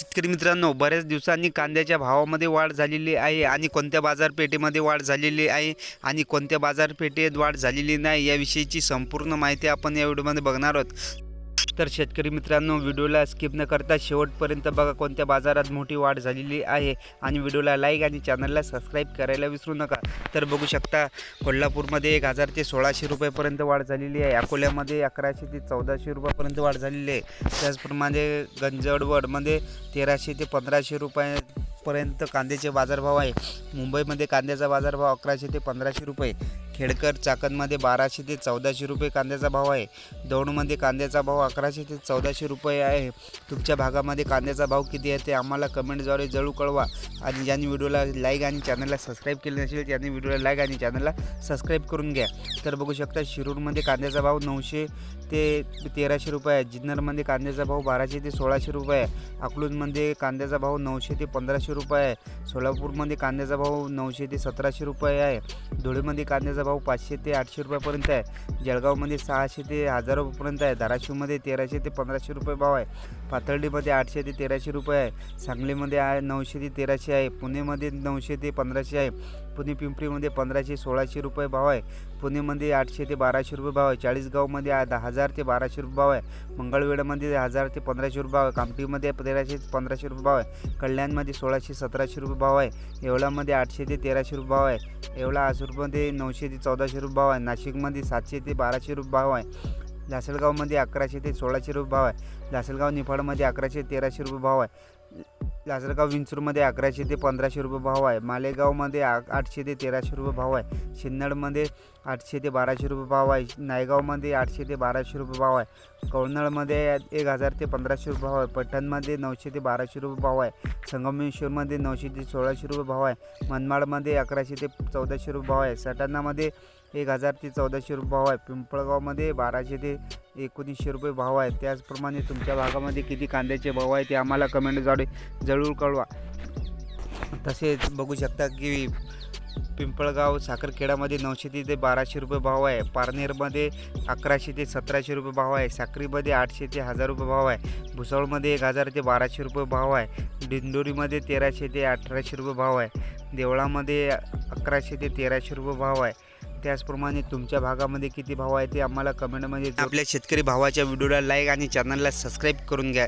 शेतकरी मित्रांनो बऱ्याच दिवसांनी कांद्याच्या भावामध्ये वाढ झालेली आहे आणि कोणत्या बाजारपेठेमध्ये वाढ झालेली आहे आणि कोणत्या बाजारपेठेत वाढ झालेली नाही याविषयीची संपूर्ण माहिती आपण या व्हिडिओमध्ये बघणार आहोत. तर शेतकरी मित्रांनो व्हिडिओला स्किप न करता शेवटपर्यंत बघा कोणत्या बाजारात मोठी वाढ झालेली आहे. आणि व्हिडिओला लाईक आणि चॅनलला सबस्क्राईब करायला विसरू नका. तर बघू शकता कोल्हापूरमध्ये एक हजार ते सोळाशे रुपयापर्यंत वाढ झालेली आहे. अकोल्यामध्ये अकराशे ते चौदाशे रुपयापर्यंत वाढ झालेली आहे. त्याचप्रमाणे गंजडवडमध्ये तेराशे ते पंधराशे रुपयापर्यंत कांद्याचे बाजारभाव आहे. मुंबईमध्ये कांद्याचा बाजारभाव अकराशे ते पंधराशे रुपये. खेडकर चाकणमध्ये बाराशे ते चौदाशे रुपये कांद्याचा भाव आहे. दौंडमध्ये कांद्याचा भाव अकराशे ते चौदाशे रुपये आहे. तुमच्या भागामध्ये कांद्याचा भाव किती आहे ते आम्हाला कमेंटद्वारे जरूर कळवा. आणि ज्यांनी व्हिडिओला लाईक आणि चॅनलला सबस्क्राईब केले नसेल त्यांनी व्हिडिओला लाईक आणि चॅनलला सबस्क्राईब करून घ्या. तर बघू शकता शिरूरमध्ये कांद्याचा भाव नऊशे ते तेराशे रुपये आहे. जिन्नरमध्ये कांद्याचा भाव बाराशे ते सोळाशे रुपये आहे. अकलूजमध्ये कांद्याचा भाव नऊशे ते पंधराशे रुपये आहे. सोलापूरमध्ये कांद्याचा भाव नऊशे ते सतराशे रुपये आहे. धुळेमध्ये कांद्याचा भाव पाचशे ते आठशे रुपयापर्यंत आहे. जळगावमध्ये सहाशे ते हजार रुपयापर्यंत आहे. धाराशिवमध्ये तेराशे ते पंधराशे रुपये भाव आहे. पाथर्डीमध्ये आठशे ते तेराशे रुपये आहे. सांगलीमध्ये आहे नऊशे ते तेराशे आहे. पुणेमध्ये नऊशे ते पंधराशे आहे. पुणे पिंपरीमध्ये पंधराशे सोळाशे रुपये भाव आहे. पुणेमध्ये आठशे ते बाराशे रुपये भाव आहे चाळीसगावमध्ये दहा हजार ते बाराशे रुपये भाव आहे मंगळवेढमध्ये हजार ते पंधराशे रुपये भाव आहे कामठीमध्ये तेराशे ते पंधराशे रुपये भाव आहे कल्याणमध्ये सोळाशे सतराशे रुपये भाव आहे येवलामध्ये आठशे ते तेराशे रुपये भाव आहे येवला आसूरमध्ये नऊशे ते चौदाशे रुपये भाव आहे नाशिकमध्ये सातशे ते बाराशे रुपये भाव आहे लासलगावमध्ये अकराशे ते सोळाशे रुपये भाव आहे लासलगाव निफाडमध्ये अकराशे तेराशे रुपये भाव आहे लासलगाव विंचूरमध्ये अकराशे ते पंधराशे रुपये भाव आहे मालेगावमध्ये आ आठशे ते तेराशे रुपये भाव आहे सिन्नडमध्ये आठशे ते बाराशे रुपये भाव आहे. नायगावमध्ये आठशे ते बाराशे रुपये भाव आहे. कवनळमध्ये एक हजार ते पंधराशे रुपये भाव आहे. पठणमध्ये नऊशे ते बाराशे रुपये भाव आहे. संगमेश्वरमध्ये नऊशे ते सोळाशे रुपये भाव आहे. मनमाडमध्ये अकराशे ते चौदाशे रुपये भाव आहे. सटाणामध्ये एक हजार ते चौदाशे रुपये भाव आहे. पिंपळगावमध्ये बाराशे ते एकोणीसशे रुपये भाव आहे. त्याचप्रमाणे तुमच्या भागामध्ये किती कांद्याचे भाव आहे ते आम्हाला कमेंटद्वारे जरूर कळवा. तसेच बघू शकता की पिंपळगाव साखरखेडामध्ये नऊशे ते ते बाराशे रुपये भाव आहे. पारनेरमध्ये अकराशे ते सतराशे रुपये भाव आहे. साक्रीमध्ये आठशे ते हजार रुपये भाव आहे. भुसावळमध्ये एक हजार ते बाराशे रुपये भाव आहे. दिंडोरीमध्ये तेराशे ते अठराशे रुपये भाव आहे. देवळामध्ये अकराशे ते तेराशे रुपये भाव आहे. त्याचप्रमाणे तुमच्या भागामध्ये किती भाव आहे ते आम्हाला कमेंटमध्ये आपल्या शेतकरी भावाच्या व्हिडिओला लाईक आणि चॅनलला सबस्क्राईब करून घ्या.